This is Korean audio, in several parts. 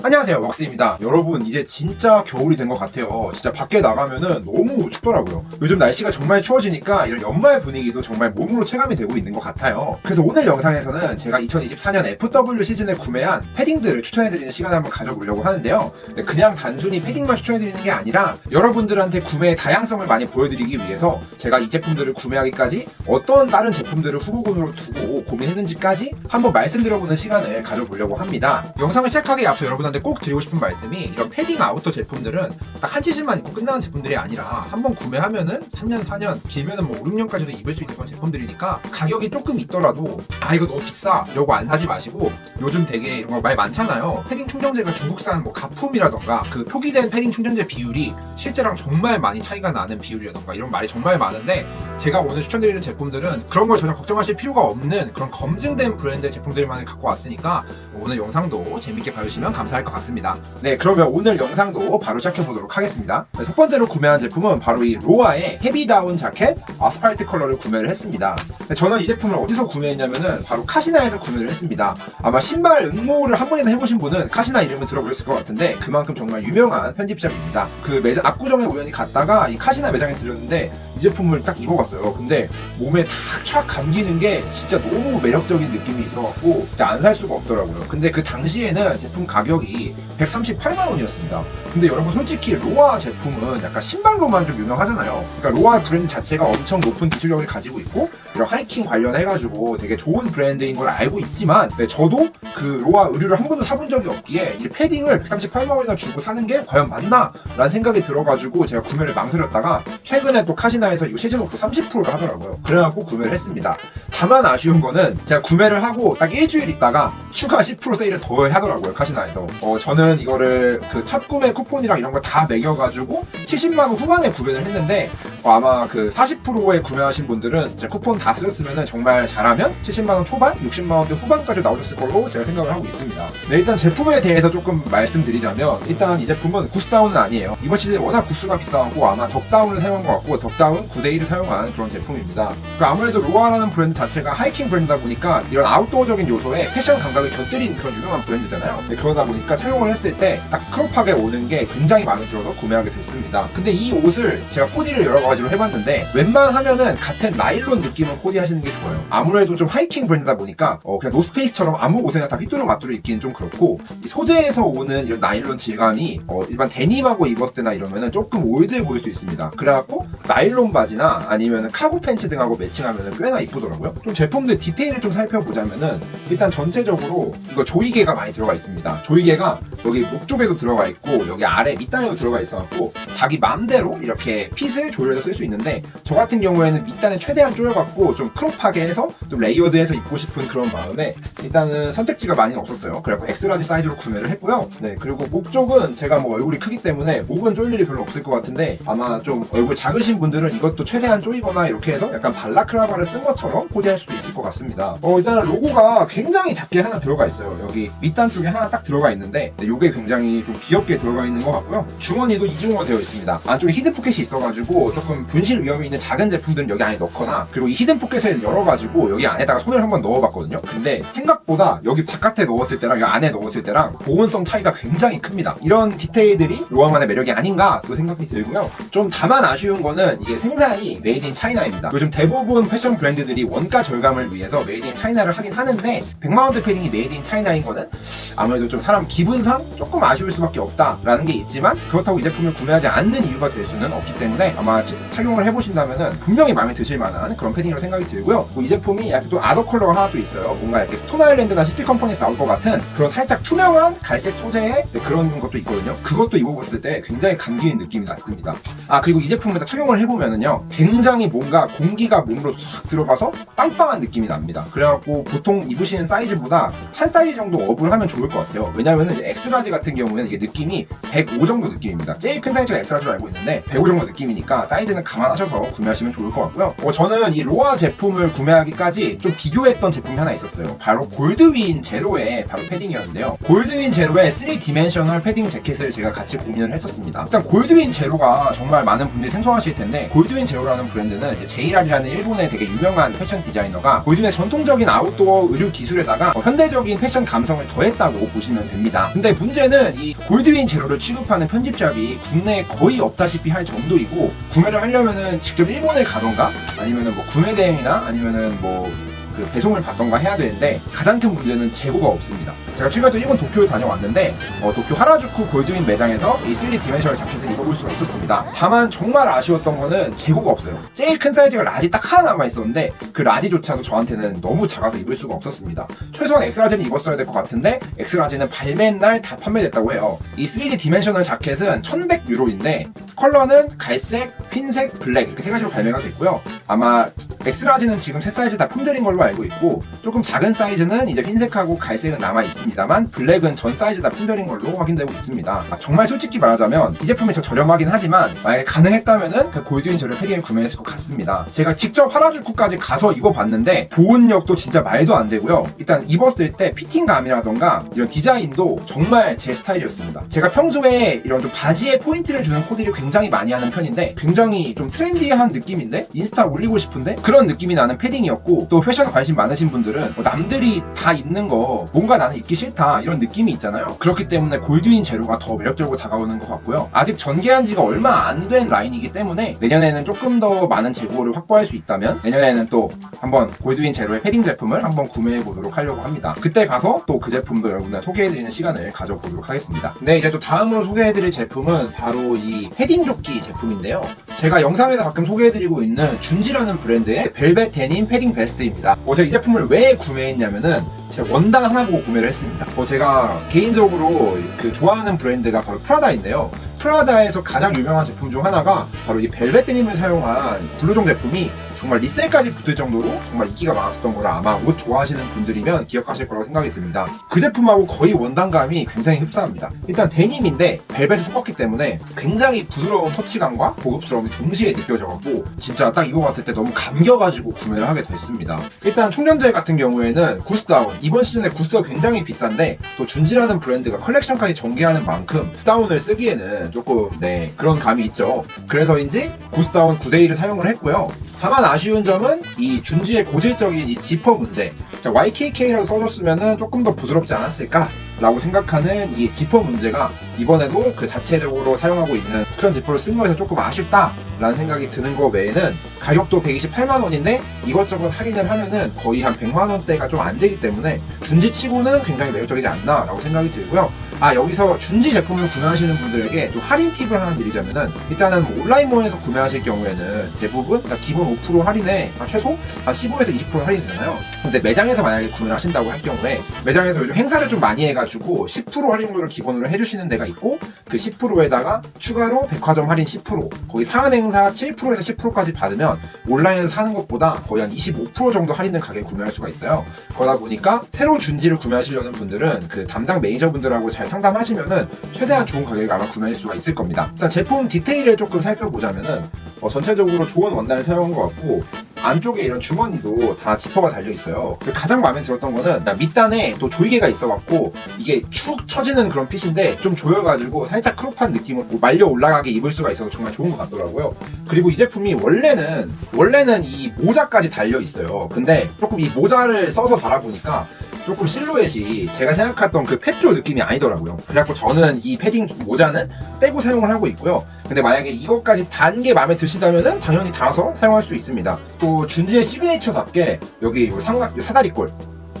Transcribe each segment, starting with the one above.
안녕하세요 웍스입니다. 여러분 이제 진짜 겨울이 된 것 같아요. 진짜 밖에 나가면은 너무 춥더라고요. 요즘 날씨가 정말 추워지니까 이런 연말 분위기도 정말 몸으로 체감이 되고 있는 것 같아요. 그래서 오늘 영상에서는 제가 2024년 FW 시즌에 구매한 패딩들을 추천해드리는 시간을 한번 가져보려고 하는데요. 네, 그냥 단순히 패딩만 추천해드리는 게 아니라 여러분들한테 구매의 다양성을 많이 보여드리기 위해서 제가 이 제품들을 구매하기까지 어떤 다른 제품들을 후보군으로 두고 고민했는지까지 한번 말씀드려보는 시간을 가져보려고 합니다. 영상을 시작하기에 앞서 여러분 한테 꼭 드리고 싶은 말씀이 이런 패딩 아우터 제품들은 딱 한 시즌만 입고 끝나는 제품들이 아니라 한번 구매하면은 3년, 4년, 길면은 뭐 5, 6년까지도 입을 수 있는 그런 제품들이니까 가격이 조금 있더라도 아 이거 너무 비싸 이러고 안 사지 마시고 요즘 되게 이런 거 말 많잖아요. 패딩 충전재가 중국산 뭐 가품이라던가 그 표기된 패딩 충전재 비율이 실제랑 정말 많이 차이가 나는 비율이라던가 이런 말이 정말 많은데 제가 오늘 추천드리는 제품들은 그런 걸 전혀 걱정하실 필요가 없는 그런 검증된 브랜드의 제품들만 갖고 왔으니까 오늘 영상도 재밌게 봐주시면 감사 할것 같습니다. 네, 그러면 오늘 영상도 바로 시작해 보도록 하겠습니다. 네, 첫 번째로 구매한 제품은 바로 이 로아의 헤비다운 자켓 아스팔트 컬러를 구매를 했습니다. 네, 저는 이 제품을 어디서 구매했냐면은 바로 카시나에서 구매를 했습니다. 아마 신발 응모를 한 번이나 해보신 분은 카시나 이름을 들어보셨을 것 같은데 그만큼 정말 유명한 편집샵입니다. 그 매장 압구정에 우연히 갔다가 이 카시나 매장에 들렸는데 이 제품을 딱 입어봤어요. 근데 몸에 탁촥 감기는 게 진짜 너무 매력적인 느낌이 있어갖고 진짜 안 살 수가 없더라고요. 근데 그 당시에는 제품 가격이 138만 원이었습니다. 근데 여러분 솔직히 로아 제품은 약간 신발로만 좀 유명하잖아요. 그러니까 로아 브랜드 자체가 엄청 높은 기술력을 가지고 있고 이런 하이킹 관련해가지고 되게 좋은 브랜드인 걸 알고 있지만 네, 저도 그 로아 의류를 한 번도 사본 적이 없기에 이 패딩을 138만 원이나 주고 사는 게 과연 맞나? 라는 생각이 들어가지고 제가 구매를 망설였다가 최근에 또 카시나에서 이거 시즌 오프 30%를 하더라고요. 그래갖고 구매를 했습니다. 다만 아쉬운 거는 제가 구매를 하고 딱 일주일 있다가 추가 10% 세일을 더 하더라고요 카시나에서. 어, 저는 이거를 그 첫 구매 쿠폰이랑 이런 거 다 매겨가지고 70만 원 후반에 구매를 했는데 어, 아마 그 40%에 구매하신 분들은 이제 쿠폰 다 쓰셨으면 정말 잘하면 70만 원 초반, 60만 원대 후반까지 나오셨을 걸로 제가 생각을 하고 있습니다. 네, 일단 제품에 대해서 조금 말씀드리자면 일단 이 제품은 구스다운은 아니에요. 이번 시즌에 워낙 구스가 비싸고 아마 덕다운을 사용한 것 같고 덕다운 9대1을 사용한 그런 제품입니다. 그 아무래도 로아라는 브랜드 자 체가 하이킹 브랜드다 보니까 이런 아웃도어적인 요소에 패션 감각을 곁들인 그런 유명한 브랜드잖아요. 네, 그러다 보니까 착용을 했을 때 딱 크롭하게 오는 게 굉장히 마음에 들어서 구매하게 됐습니다. 근데 이 옷을 제가 코디를 여러 가지로 해봤는데 웬만하면은 같은 나일론 느낌을 코디하시는 게 좋아요. 아무래도 좀 하이킹 브랜드다 보니까 어, 그냥 노스페이스처럼 아무 옷에나 다 휘뚜루 마뚜루 입기는 좀 그렇고 이 소재에서 오는 이런 나일론 질감이 어, 일반 데님하고 입었을 때나 이러면은 조금 올드해 보일 수 있습니다. 그래갖고 나일론 바지나 아니면 카고 팬츠 등하고 매칭하면 꽤나 이쁘더라고요. 좀 제품들 디테일을 좀 살펴보자면은 일단 전체적으로 이거 조이개가 많이 들어가 있습니다. 조이개가 여기 목 쪽에도 들어가 있고 여기 아래 밑단에도 들어가 있어갖고 자기 맘대로 이렇게 핏을 조절해서 쓸 수 있는데 저 같은 경우에는 밑단에 최대한 조여갖고 좀 크롭하게 해서 좀 레이어드해서 입고 싶은 그런 마음에 일단은 선택지가 많이 없었어요. 그래갖고 엑스라지 사이즈로 구매를 했고요. 네 그리고 목 쪽은 제가 뭐 얼굴이 크기 때문에 목은 조일 일이 별로 없을 것 같은데 아마 좀 얼굴 작으신 분들은 이것도 최대한 조이거나 이렇게 해서 약간 발라크라바를 쓴 것처럼 코디 할 수도 있을 것 같습니다. 어 일단 로고가 굉장히 작게 하나 들어가 있어요. 여기 밑단 쪽에 하나 딱 들어가 있는데 네, 요게 굉장히 좀 귀엽게 들어가 있는 것 같고요. 주머니도 이중으로 되어 있습니다. 안쪽에 히든 포켓이 있어가지고 조금 분실 위험이 있는 작은 제품들은 여기 안에 넣거나 그리고 이 히든 포켓을 열어가지고 여기 안에다가 손을 한번 넣어봤거든요. 근데 생각보다 여기 바깥에 넣었을 때랑 여기 안에 넣었을 때랑 보온성 차이가 굉장히 큽니다. 이런 디테일들이 로아만의 매력이 아닌가 또 생각이 들고요. 좀 다만 아쉬운 거는 이게 생산이 메이드 인 차이나입니다. 요즘 대부분 패션 브랜드들이 원가 절감을 위해서 메이드 인 차이나를 하긴 하는데 100만 원대 패딩이 메이드 인 차이나인 거는 아무래도 좀 사람 기분상 조금 아쉬울 수밖에 없다라는 게 있지만 그렇다고 이 제품을 구매하지 않는 이유가 될 수는 없기 때문에 아마 지- 착용을 해보신다면은 분명히 마음에 드실 만한 그런 패딩이라고 생각이 들고요. 뭐이 제품이 약간 또 아더 컬러가 하나 또 있어요. 뭔가 이렇게 스톤 아일랜드나 시티 컴퍼니에서 나올 것 같은 그런 살짝 투명한 갈색 소재의 네, 그런 것도 있거든요. 그것도 입어봤을 때 굉장히 감기는 느낌이 났습니다. 아 그리고 이 제품을 다 착용을 해보면은요 굉장히 뭔가 공기가 몸으로 싹 들어가서 빵 빵한 느낌이 납니다 그래갖고 보통 입으시는 사이즈보다 한 사이즈 정도 업을 하면 좋을 것 같아요 왜냐면은 엑스라지 같은 경우는 이게 느낌이 105 정도 느낌입니다 제일 큰 사이즈가 엑스라지로 알고 있는데 105 정도 느낌이니까 사이즈는 감안하셔서 구매하시면 좋을 것 같고요 어, 저는 이 로아 제품을 구매하기까지 좀 비교했던 제품이 하나 있었어요. 바로 골드윈 제로의 바로 패딩이었는데요. 골드윈 제로의 3 디멘셔널 패딩 재킷을 제가 같이 고민을 했었습니다. 일단 골드윈 제로가 정말 많은 분들이 생소하실 텐데 골드윈 제로라는 브랜드는 제이랄이라는 일본의 되게 유명한 패션 디자이너가 골드윈의 전통적인 아웃도어 의류 기술에다가 어, 현대적인 패션 감성을 더했다고 보시면 됩니다. 근데 문제는 이 골드윈 제로를 취급하는 편집샵이 국내에 거의 없다시피 할 정도이고 구매를 하려면은 직접 일본에 가던가 아니면은 뭐 구매 대행이나 아니면은 뭐 그 배송을 받던가 해야 되는데 가장 큰 문제는 재고가 없습니다. 제가 최근에 또 일본 도쿄에 다녀왔는데 어, 도쿄 하라주쿠 골드윈 매장에서 이 3D 디멘셔널 자켓을 입어볼 수가 있었습니다. 다만 정말 아쉬웠던 거는 재고가 없어요. 제일 큰 사이즈가 라지 딱 하나 남아 있었는데 그 라지조차도 저한테는 너무 작아서 입을 수가 없었습니다. 최소한 엑스라지는 입었어야 될 것 같은데 엑스라지는 발매 날 다 판매됐다고 해요. 이 3D 디멘셔널 자켓은 1100유로인데 컬러는 갈색, 흰색, 블랙 이렇게 세 가지로 발매가 됐고요. 아마 엑스라지는 지금 세 사이즈 다 품절인 걸로 알고 있고 조금 작은 사이즈는 이제 흰색하고 갈색은 남아 있습니다 만 블랙은 전 사이즈 다 품절인 걸로 확인되고 있습니다. 아, 정말 솔직히 말하자면 이 제품이 더 저렴하긴 하지만 만약에 가능했다면은 그 골드윈 저를 패딩을 구매했을 것 같습니다. 제가 직접 하라주쿠까지 가서 입어봤는데 보온력도 진짜 말도 안 되고요. 일단 입었을 때 피팅감이라던가 이런 디자인도 정말 제 스타일이었습니다. 제가 평소에 이런 좀 바지에 포인트를 주는 코디를 굉장히 많이 하는 편인데 굉장히 좀 트렌디한 느낌인데 인스타 올리고 싶은데 그런 느낌이 나는 패딩이었고 또 패션 관심 많으신 분들은 뭐 남들이 다 입는 거 뭔가 나는 입기 싫다 이런 느낌이 있잖아요. 그렇기 때문에 골드윈 제로가 더 매력적으로 다가오는 것 같고요. 아직 전개한 지가 얼마 안 된 라인이기 때문에 내년에는 조금 더 많은 재고를 확보할 수 있다면 내년에는 또 한번 골드윈 제로의 패딩 제품을 한번 구매해 보도록 하려고 합니다. 그때 가서 또 그 제품도 여러분들 소개해드리는 시간을 가져보도록 하겠습니다. 네 이제 또 다음으로 소개해드릴 제품은 바로 이 패딩 조끼 제품인데요. 제가 영상에서 가끔 소개해드리고 있는 준지라는 브랜드의 벨벳 데님 패딩 베스트입니다. 어, 제가 이 제품을 왜 구매했냐면은 제가 원단 하나 보고 구매를 했습니다. 어, 제가 개인적으로 그 좋아하는 브랜드가 바로 프라다인데요. 프라다에서 가장 유명한 제품 중 하나가 바로 이 벨벳 데님을 사용한 블루종 제품이 정말 리셀까지 붙을 정도로 정말 인기가 많았었던 거라 아마 옷 좋아하시는 분들이면 기억하실 거라고 생각이 듭니다. 그 제품하고 거의 원단감이 굉장히 흡사합니다. 일단 데님인데 벨벳을 섞었기 때문에 굉장히 부드러운 터치감과 고급스러움이 동시에 느껴져갖고 진짜 딱 입어봤을 때 너무 감겨가지고 구매를 하게 됐습니다. 일단 충전재 같은 경우에는 구스다운 이번 시즌에 구스가 굉장히 비싼데 또 준지라는 브랜드가 컬렉션까지 전개하는 만큼 다운을 쓰기에는 조금 네 그런 감이 있죠. 그래서인지 구스다운 9대1을 사용을 했고요. 다만 아쉬운 점은 이 준지의 고질적인 이 지퍼 문제. 자, YKK라고 써줬으면 조금 더 부드럽지 않았을까? 라고 생각하는 이 지퍼 문제가 이번에도 그 자체적으로 사용하고 있는 쿠션 지퍼를 쓴 거에서 조금 아쉽다라는 생각이 드는 거 외에는 가격도 128만 원인데 이것저것 할인을 하면은 거의 한 100만 원대가 좀 안 되기 때문에 준지 치고는 굉장히 매력적이지 않나라고 생각이 들고요. 아 여기서 준지 제품을 구매하시는 분들에게 좀 할인 팁을 하나 드리자면은 일단은 뭐 온라인몰에서 구매하실 경우에는 대부분 그러니까 기본 5% 할인에 한 최소 한 15에서 20% 할인이 되잖아요. 근데 매장에서 만약에 구매를 하신다고 할 경우에 매장에서 요즘 행사를 좀 많이 해가지고 10% 할인율을 기본으로 해주시는 데가 있고 그 10%에다가 추가로 백화점 할인 10% 거의 상한 행사 7%에서 10%까지 받으면 온라인에서 사는 것보다 거의 한 25% 정도 할인된 가격에 구매할 수가 있어요. 그러다 보니까 새로 준지를 구매하시려는 분들은 그 담당 매니저분들하고 잘 상담하시면은 최대한 좋은 가격에 아마 구매할 수가 있을 겁니다. 일단 제품 디테일을 조금 살펴보자면은 어, 전체적으로 좋은 원단을 사용한 것 같고 안쪽에 이런 주머니도 다 지퍼가 달려 있어요. 그 가장 마음에 들었던 거는 나 밑단에 또 조이개가 있어갖고 이게 축 처지는 그런 핏인데 좀 조여가지고 살짝 크롭한 느낌으로 말려 올라가게 입을 수가 있어서 정말 좋은 것 같더라고요. 그리고 이 제품이 원래는 원래는 이 모자까지 달려 있어요. 근데 조금 이 모자를 써서 달아보니까 조금 실루엣이 제가 생각했던 그 펫조 느낌이 아니더라고요. 그래갖고 저는 이 패딩 모자는 떼고 사용을 하고 있고요. 근데 만약에 이것까지 단 게 마음에 드신다면은 당연히 달아서 사용할 수 있습니다. 또 준지의 시그니처답게 여기 삼각 사다리꼴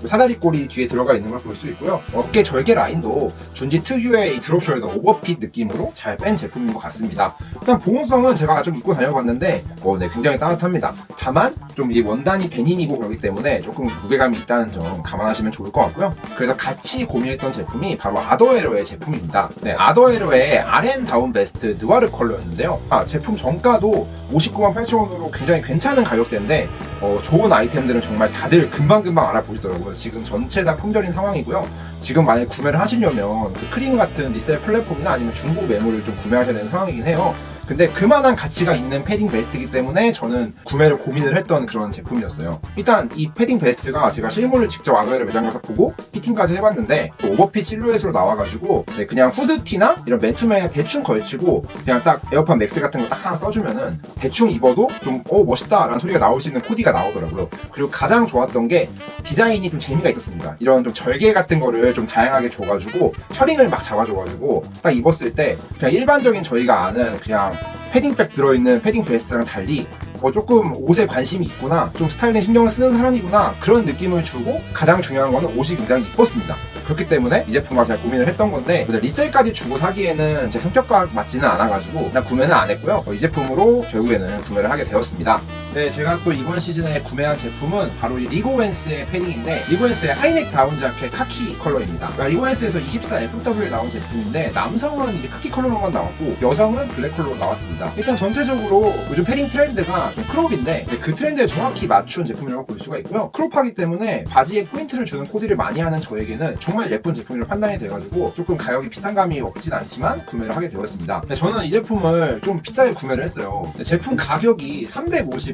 사다리꼴이 뒤에 들어가 있는 걸 볼 수 있고요. 어깨 절개 라인도 준지 특유의 이 드롭 숄더 오버핏 느낌으로 잘 뺀 제품인 것 같습니다. 일단 보온성은 제가 좀 입고 다녀봤는데 어, 네, 굉장히 따뜻합니다. 다만 좀 이 원단이 데님이고 그렇기 때문에 조금 무게감이 있다는 점 감안하시면 좋을 것 같고요. 그래서 같이 고민했던 제품이 바로 아더에로의 제품입니다. 네, 아더에로의 RN 다운 베스트 느와르 컬러였는데요. 아, 제품 정가도 59만 8천 원으로 굉장히 괜찮은 가격대인데 어, 좋은 아이템들은 정말 다들 금방금방 알아보시더라고요. 지금 전체 다 품절인 상황이고요. 지금 만약에 구매를 하시려면 그 크림 같은 리셀 플랫폼이나 아니면 중고 매물을 좀 구매하셔야 되는 상황이긴 해요. 근데 그만한 가치가 있는 패딩 베스트이기 때문에 저는 구매를 고민을 했던 그런 제품이었어요. 일단 이 패딩 베스트가 제가 실물을 직접 아가이를 매장 가서 보고 피팅까지 해봤는데 또 오버핏 실루엣으로 나와가지고 네, 그냥 후드티나 이런 맨투맨에 대충 걸치고 그냥 딱 에어팟 맥스 같은 거 딱 하나 써주면은 대충 입어도 좀 어 멋있다 라는 소리가 나올 수 있는 코디가 나오더라고요. 그리고 가장 좋았던 게 디자인이 좀 재미가 있었습니다. 이런 좀 절개 같은 거를 좀 다양하게 줘가지고 셔링을 막 잡아줘가지고 딱 입었을 때 그냥 일반적인 저희가 아는 그냥 패딩백 들어있는 패딩 베스트랑 달리 어, 조금 옷에 관심이 있구나 좀 스타일에 신경을 쓰는 사람이구나 그런 느낌을 주고 가장 중요한 거는 옷이 굉장히 이뻤습니다. 그렇기 때문에 이 제품과 제가 고민을 했던 건데 리셀까지 주고 사기에는 제 성격과 맞지는 않아가지고 난 구매는 안 했고요. 어, 이 제품으로 결국에는 구매를 하게 되었습니다 네, 제가 또 이번 시즌에 구매한 제품은 바로 이 리고웬스의 패딩인데 리고웬스의 하이넥 다운 자켓 카키 컬러입니다. 그러니까 리고웬스에서 24 FW에 나온 제품인데 남성은 이제 카키 컬러로만 나왔고 여성은 블랙 컬러로 나왔습니다. 일단 전체적으로 요즘 패딩 트렌드가 좀 크롭인데 그 트렌드에 정확히 맞춘 제품이라고 볼 수가 있고요. 크롭하기 때문에 바지에 포인트를 주는 코디를 많이 하는 저에게는 정말 예쁜 제품이라고 판단이 돼가지고 조금 가격이 비싼 감이 없진 않지만 구매를 하게 되었습니다. 저는 이 제품을 좀 비싸게 구매를 했어요. 제품 가격이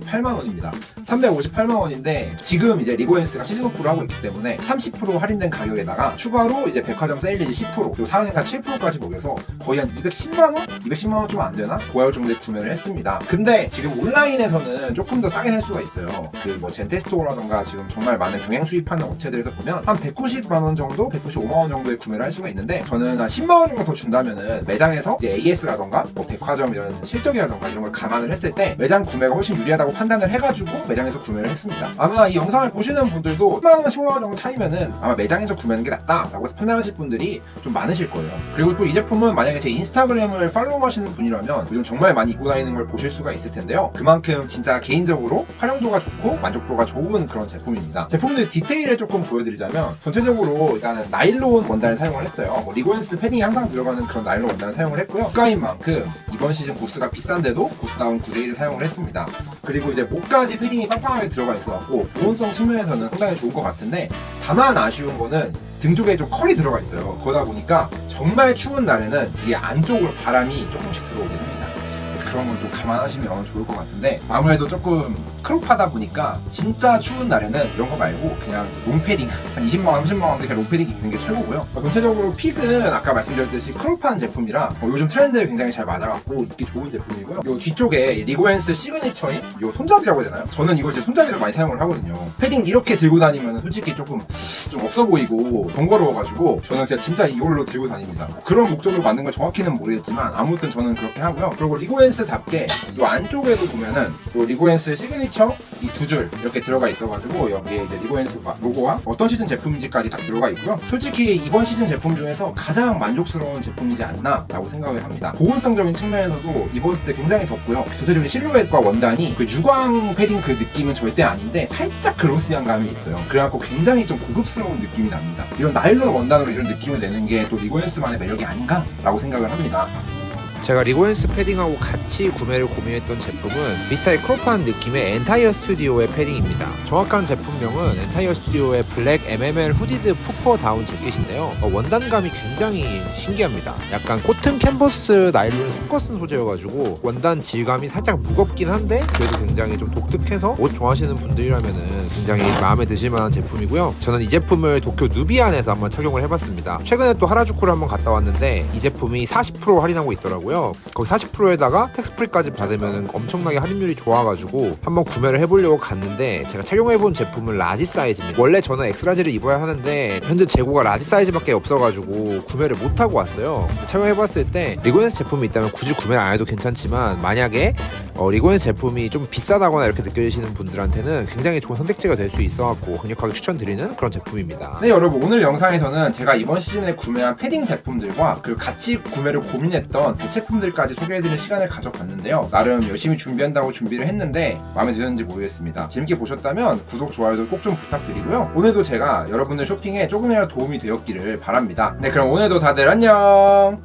358만 원입니다. 358만 원인데 지금 이제 리고엔스가 시즌 오프를 하고 있기 때문에 30% 할인된 가격에다가 추가로 이제 백화점 세일리지 10% 그리고 상한가 7%까지 먹여서 거의 한 210만 원? 210만 원 좀 안 되나? 그 가격 정도에 구매를 했습니다. 근데 지금 온라인에서는 조금 더 싸게 살 수가 있어요. 그 뭐 젠테스토어라던가 지금 정말 많은 병행 수입하는 업체들에서 보면 한 190만 원 정도, 195만 원 정도에 구매를 할 수가 있는데 저는 한 10만 원 정도 더 준다면은 매장에서 이제 AS라던가 뭐 백화점 이런 실적이라던가 이런 걸 감안을 했을 때 매장 구매가 훨씬 유리하다고 판단을 해가지고 매장에서 구매를 했습니다. 아마 이 영상을 보시는 분들도 10만 원, 15만 원 정도 차이면은 아마 매장에서 구매하는 게 낫다라고 판단하실 분들이 좀 많으실 거예요. 그리고 또 이 제품은 만약에 제 인스타그램을 팔로우 하시는 분이라면 요즘 정말 많이 입고 다니는 걸 보실 수가 있을 텐데요. 그만큼 진짜 개인적으로 활용도가 좋고 만족도가 좋은 그런 제품입니다. 제품들 디테일을 조금 보여드리자면 전체적으로 일단은 나일론 원단을 사용을 했어요. 뭐 리고엔스 패딩이 항상 들어가는 그런 나일론 원단을 사용을 했고요. 국가인 만큼 이번 시즌 구스가 비싼데도 구스다운 9대1을 사용을 했습니다. 그리고 이제 목까지 패딩이 빵빵하게 들어가 있어갖고 보온성 측면에서는 상당히 좋은 것 같은데 다만 아쉬운 거는 등 쪽에 좀 컬이 들어가 있어요. 그러다 보니까 정말 추운 날에는 이 안쪽으로 바람이 조금씩 들어오게 됩니다. 그런 걸 좀 감안하시면 좋을 것 같은데 아무래도 조금 크롭하다 보니까 진짜 추운 날에는 이런 거 말고 그냥 롱패딩 한 20만 원, 30만원 그냥 롱패딩 입는 게 최고고요. 어, 전체적으로 핏은 아까 말씀드렸듯이 크롭한 제품이라 어, 요즘 트렌드에 굉장히 잘 맞아갖고 입기 좋은 제품이고요. 요 뒤쪽에 리고엔스 시그니처인 요 손잡이라고 해야 되나요? 저는 이걸 이제 손잡이로 많이 사용을 하거든요. 패딩 이렇게 들고 다니면 솔직히 조금 좀 없어 보이고 번거로워가지고 저는 진짜, 진짜 이걸로 들고 다닙니다. 그런 목적으로 만든 건 정확히는 모르겠지만 아무튼 저는 그렇게 하고요. 그리고 리고엔스답게 이 안쪽에도 보면은 요 리고엔스 시그니처 이 두 줄 이렇게 들어가 있어가지고 여기에 이제 리고엔스 로고와 어떤 시즌 제품인지까지 다 들어가 있고요. 솔직히 이번 시즌 제품 중에서 가장 만족스러운 제품이지 않나 라고 생각을 합니다. 보온성적인 측면에서도 입었을 때 굉장히 덥고요. 전체적인 실루엣과 원단이 그 유광 패딩 그 느낌은 절대 아닌데 살짝 글로시한 감이 있어요. 그래갖고 굉장히 좀 고급스러운 느낌이 납니다. 이런 나일론 원단으로 이런 느낌을 내는 게 또 리고엔스만의 매력이 아닌가 라고 생각을 합니다 제가 리고엔스 패딩하고 같이 구매를 고민했던 제품은 비슷하게 크롭한 느낌의 엔타이어 스튜디오의 패딩입니다. 정확한 제품명은 엔타이어 스튜디오의 블랙 MML 후디드 푸퍼 다운 재킷인데요. 어, 원단감이 굉장히 신기합니다. 약간 코튼 캔버스 나일론을 섞어 쓴 소재여가지고 원단 질감이 살짝 무겁긴 한데 그래도 굉장히 좀 독특해서 옷 좋아하시는 분들이라면은 굉장히 마음에 드실 만한 제품이고요. 저는 이 제품을 도쿄 누비안에서 한번 착용을 해봤습니다. 최근에 또 하라주쿠를 한번 갔다 왔는데 이 제품이 40% 할인하고 있더라고요. 거기 40%에다가 텍스프리까지 받으면 엄청나게 할인율이 좋아가지고 한번 구매를 해보려고 갔는데 제가 착용해본 제품은 라지 사이즈입니다. 원래 저는 엑스라지를 입어야 하는데 현재 재고가 라지 사이즈밖에 없어가지고 구매를 못하고 왔어요. 착용해봤을 때 리고엔스 제품이 있다면 굳이 구매를 안 해도 괜찮지만 만약에 어, 리고엔스 제품이 좀 비싸다거나 이렇게 느껴지시는 분들한테는 굉장히 좋은 선택지가 될 수 있어갖고 강력하게 추천드리는 그런 제품입니다. 네 여러분 오늘 영상에서는 제가 이번 시즌에 구매한 패딩 제품들과 그리고 같이 구매를 고민했던 대체 품들까지 소개해드리는 시간을 가져봤는데요. 나름 열심히 준비한다고 준비를 했는데 마음에 드셨는지 모르겠습니다. 재밌게 보셨다면 구독, 좋아요도 꼭 좀 부탁드리고요. 오늘도 제가 여러분들 쇼핑에 조금이라도 도움이 되었기를 바랍니다. 네 그럼 오늘도 다들 안녕